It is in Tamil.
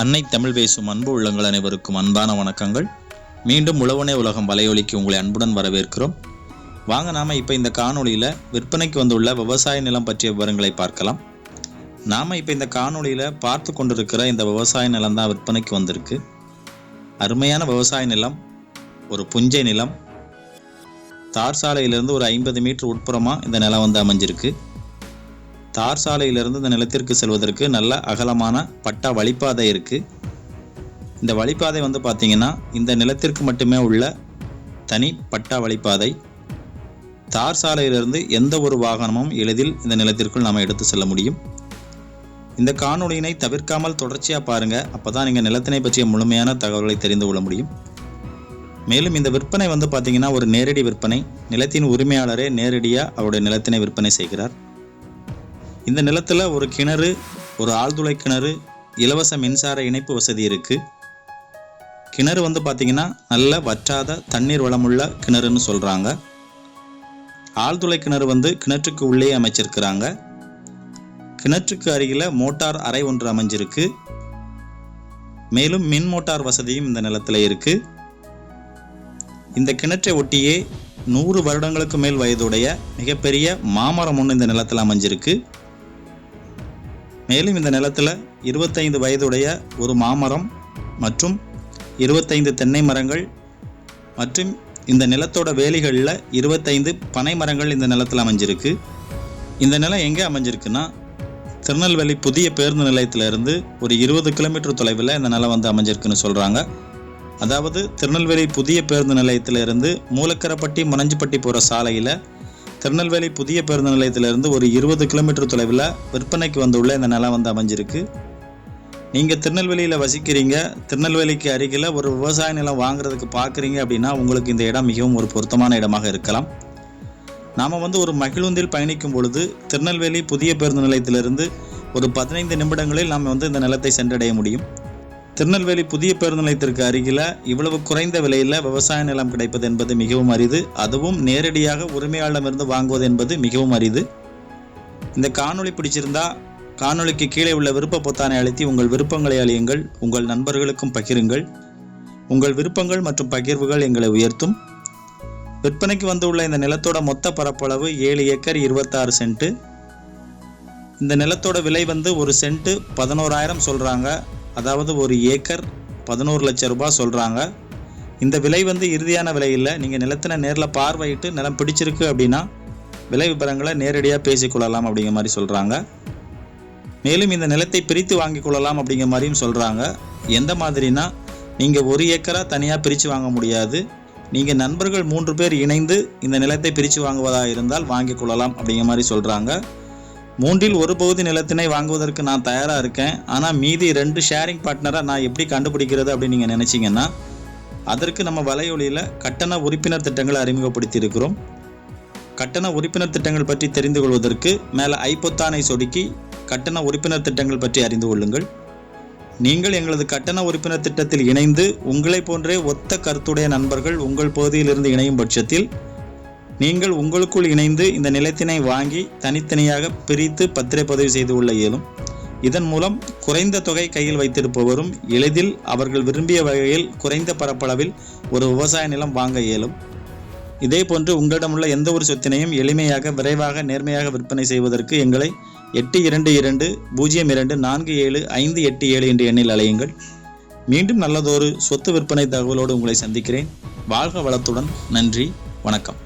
அன்னை தமிழ் பேசும் அன்பு உள்ளங்கள் அனைவருக்கும் அன்பான வணக்கங்கள். மீண்டும் உழவனே உலகம் வலையொலிக்கு உங்களை அன்புடன் வரவேற்கிறோம். வாங்க நாம இப்போ இந்த காணொளியில் விற்பனைக்கு வந்துள்ள விவசாய நிலம் பற்றிய விவரங்களை பார்க்கலாம். நாம் இப்போ இந்த காணொளியில் பார்த்து கொண்டிருக்கிற இந்த விவசாய நிலம் தான் விற்பனைக்கு வந்திருக்கு. அருமையான விவசாய நிலம் ஒரு புஞ்சை நிலம். தார் சாலையிலிருந்து ஒரு ஐம்பது மீட்டர் உட்புறமாக இந்த நிலம் வந்து அமைஞ்சிருக்கு. தார் சாலையிலிருந்து இந்த நிலத்திற்கு செல்வதற்கு நல்ல அகலமான பட்டா வழிப்பாதை இருக்குது இந்த வழிப்பாதை வந்து பார்த்திங்கன்னா இந்த நிலத்திற்கு மட்டுமே உள்ள தனி பட்டா வழிப்பாதை. தார் சாலையிலிருந்து எந்த ஒரு வாகனமும் எளிதில் இந்த நிலத்திற்குள் நாம் எடுத்து செல்ல முடியும். இந்த காணொலியினை தவிர்க்காமல் தொடர்ச்சியாக பாருங்கள் அப்போ தான் நீங்கள் நிலத்தினை பற்றிய முழுமையான தகவல்களை தெரிந்து கொள்ள முடியும். மேலும் இந்த விற்பனை வந்து பார்த்திங்கன்னா ஒரு நேரடி விற்பனை. நிலத்தின் உரிமையாளரே நேரடியாக அவருடைய நிலத்தினை விற்பனை செய்கிறார். இந்த நிலத்தில் ஒரு கிணறு ஒரு ஆழ்துளை கிணறு இலவச மின்சார இணைப்பு வசதி இருக்குது கிணறு வந்து பார்த்திங்கன்னா நல்ல வற்றாத தண்ணீர் வளமுள்ள கிணறுன்னு சொல்கிறாங்க ஆழ்துளை கிணறு வந்து கிணற்றுக்கு உள்ளே அமைச்சிருக்கிறாங்க. கிணற்றுக்கு அருகில் மோட்டார் அறை ஒன்று அமைஞ்சிருக்கு. மேலும் மின் மோட்டார் வசதியும் இந்த நிலத்தில் இருக்குது இந்த கிணற்றை ஒட்டியே நூறு வருடங்களுக்கு மேல் வயதுடைய மிகப்பெரிய மாமரம் ஒன்று இந்த நிலத்தில் அமைஞ்சிருக்கு. மேலும் இந்த நிலத்தில் இருபத்தைந்து வயதுடைய ஒரு மாமரம் மற்றும் இருபத்தைந்து தென்னை மரங்கள் மற்றும் இந்த நிலத்தோட வேலிகளில் இருபத்தைந்து பனை மரங்கள் இந்த நிலத்தில் அமைஞ்சிருக்கு. இந்த நிலம் எங்கே அமைஞ்சிருக்குன்னா திருநெல்வேலி புதிய பேருந்து நிலையத்திலிருந்து ஒரு இருபது கிலோமீட்டர் தொலைவில் இந்த நிலம் வந்து அமைஞ்சிருக்குன்னு சொல்கிறாங்க அதாவது திருநெல்வேலி புதிய பேருந்து நிலையத்திலிருந்து மூலக்கரப்பட்டி முனஞ்சிப்பட்டி போகிற சாலையில் திருநெல்வேலி புதிய பேருந்து நிலையத்திலிருந்து ஒரு இருபது கிலோமீட்டர் தொலைவில் விற்பனைக்கு வந்துள்ள இந்த நிலம் வந்து அமைஞ்சிருக்கு. நீங்கள் திருநெல்வேலியில் வசிக்கிறீங்க திருநெல்வேலிக்கு அருகில் ஒரு விவசாய நிலம் வாங்குறதுக்கு பார்க்குறீங்க அப்படின்னா உங்களுக்கு இந்த இடம் மிகவும் ஒரு பொருத்தமான இடமாக இருக்கலாம். நாம் வந்து ஒரு மகிழுந்தில் பயணிக்கும் பொழுது திருநெல்வேலி புதிய பேருந்து நிலையத்திலிருந்து ஒரு பதினைந்து நிமிடங்களில் நாம் வந்து இந்த நிலத்தை சென்றடைய முடியும். திருநெல்வேலி புதிய பேருந்து நிலையத்திற்கு அருகில் இவ்வளவு குறைந்த விலையில் விவசாய நிலம் கிடைப்பது என்பது மிகவும் அரிது. அதுவும் நேரடியாக உரிமையாளரிடமிருந்து வாங்குவது என்பது மிகவும் அரிது. இந்த காணொளி பிடிச்சிருந்தா காணொளிக்கு கீழே உள்ள விருப்ப பொத்தானை அழுத்தி உங்கள் விருப்பங்களை அழியுங்கள். உங்கள் நண்பர்களுக்கும் பகிருங்கள். உங்கள் விருப்பங்கள் மற்றும் பகிர்வுகள் எங்களை உயர்த்தும். விற்பனைக்கு வந்துள்ள இந்த நிலத்தோட மொத்த பரப்பளவு ஏழு ஏக்கர் இருபத்தாறு சென்ட்டு. இந்த நிலத்தோட விலை வந்து ஒரு சென்ட்டு பதினோராயிரம் சொல்கிறாங்க அதாவது ஒரு ஏக்கர் பதினோரு லட்சம் ரூபாய் சொல்கிறாங்க இந்த விலை வந்து இறுதியான விலை இல்லை. நீங்கள் நிலத்தின நேரில் பார்வையிட்டு நிலம் பிடிச்சிருக்கு அப்படின்னா விலை விவரங்களை நேரடியாக பேசிக்கொள்ளலாம் அப்படிங்கிற மாதிரி சொல்கிறாங்க மேலும் இந்த நிலத்தை பிரித்து வாங்கிக் கொள்ளலாம் அப்படிங்கிற மாதிரியும் சொல்கிறாங்க எந்த மாதிரினா நீங்கள் ஒரு ஏக்கராக தனியாக பிரித்து வாங்க முடியாது. நீங்கள் நண்பர்கள் மூன்று பேர் இணைந்து இந்த நிலத்தை பிரித்து வாங்குவதாக இருந்தால் வாங்கிக் கொள்ளலாம் அப்படிங்கிற மாதிரி சொல்கிறாங்க மூன்றில் ஒரு பகுதி நிலத்தினை வாங்குவதற்கு நான் தயாராக இருக்கேன். ஆனால் மீதி ரெண்டு ஷேரிங் பார்ட்னரை நான் எப்படி கண்டுபிடிக்கிறது அப்படின்னு நீங்கள் நினச்சிங்கன்னா அதற்கு நம்ம வலையொலியில் கட்டண உறுப்பினர் திட்டங்களை அறிமுகப்படுத்தியிருக்கிறோம். கட்டண உறுப்பினர் திட்டங்கள் பற்றி தெரிந்து கொள்வதற்கு மேலே ஐப்பொத்தானை சொடுக்கி கட்டண உறுப்பினர் திட்டங்கள் பற்றி அறிந்து கொள்ளுங்கள். நீங்கள் எங்களது கட்டண உறுப்பினர் திட்டத்தில் இணைந்து உங்களை போன்றே ஒத்த கருத்துடைய நண்பர்கள் உங்கள் பகுதியிலிருந்து இணையும் பட்சத்தில் நீங்கள் உங்களுக்குள் இணைந்து இந்த நிலத்தினை வாங்கி தனித்தனியாக பிரித்து பத்திரப்பதிவு செய்து கொள்ள இயலும். இதன் மூலம் குறைந்த தொகை கையில் வைத்திருப்பவரும் எளிதில் அவர்கள் விரும்பிய வகையில் குறைந்த பரப்பளவில் ஒரு விவசாய நிலம் வாங்க இயலும். இதே போன்று உங்களிடமுள்ள எந்த ஒரு சொத்தினையும் எளிமையாக விரைவாக நேர்மையாக விற்பனை செய்வதற்கு எங்களை எட்டு இரண்டு இரண்டு பூஜ்ஜியம் இரண்டு நான்கு ஏழு ஐந்து எட்டு ஏழு என்ற எண்ணில் அலையுங்கள் மீண்டும் நல்லதொரு சொத்து விற்பனை தகவலோடு உங்களை சந்திக்கிறேன். வாழ்க வளத்துடன். நன்றி. வணக்கம்.